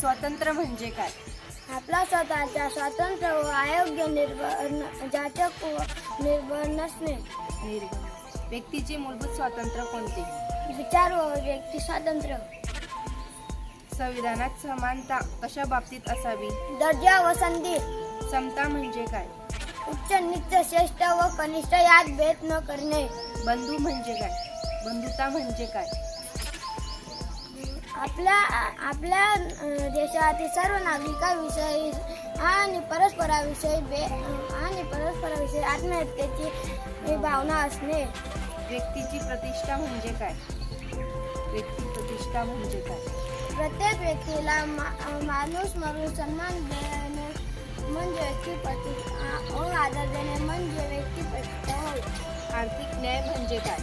स्वातंत्र्य म्हणजे काय? आपला स्वतःचा स्वातंत्र्य व अयोग्य निर्भर जाचक व निर्भर नसणे व्यक्तीचे मूलभूत स्वातंत्र्य कोणते? विचार व व्यक्ती स्वातंत्र्य. संविधानात समानता कशा बाबतीत असावी? दर्जा व संधी. समता म्हणजे काय? उच्च नीच श्रेष्ठ व कनिष्ठ यात भेद न करणे. बंधू म्हणजे काय? बंधुता म्हणजे काय? आपल्या आपल्या देशातील सर्व नागरिकांविषयी आणि परस्पराविषयी बे आणि परस्पराविषयी आत्महत्येची भावना असणे. व्यक्तीची प्रतिष्ठा म्हणजे काय? व्यक्ती प्रतिष्ठा म्हणजे काय? प्रत्येक व्यक्तीला मा- माणूस म्हणून सन्मान देणे म्हणजे व्यक्ती प्रतिष्ठा आदर देणे म्हणजे व्यक्ती प्रतिष्ठा होय. आर्थिक न्याय म्हणजे काय?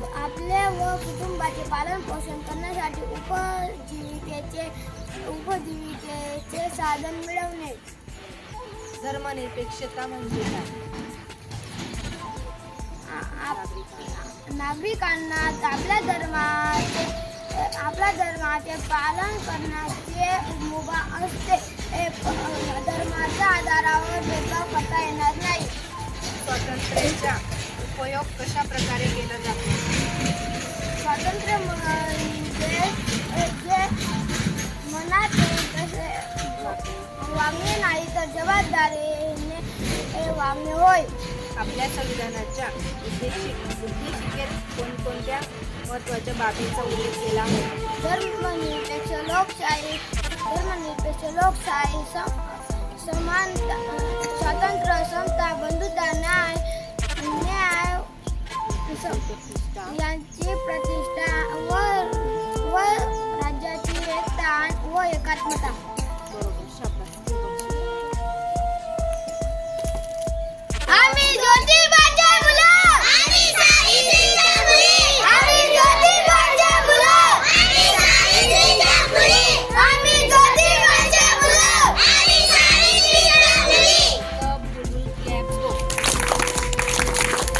आप- आपले व कुटुंबाचे पालन पोषण करण्यासाठी उपजीविकेचे उपजीविकेचे साधन मिळवणे. धर्मनिरपेक्षता म्हणजे काय? आप- नागरिकांना आपल्या धर्माचे आपल्या धर्माचे पालन करण्याचे मुभा असते. हे प- धर्माच्या आधारावर भेदभाव करता येणार नाही. स्वातंत्र्याचा उपयोग कशा प्रकारे स्वातंत्र्य म्हणजे जे मनात येईल तसे वागणे नाही तर जबाबदारीने हे वागणे होय आपल्या संविधानाच्या उद्देशिक उद्देशिकेत कोणकोणत्या महत्वाच्या बाबींचा उल्लेख केला आहे धर्मनिरपेक्ष लोकशाही धर्मनिरपेक्ष लोकशाही सम- समानता स्वातंत्र्य समता बंधुता प्रतिष्ठा व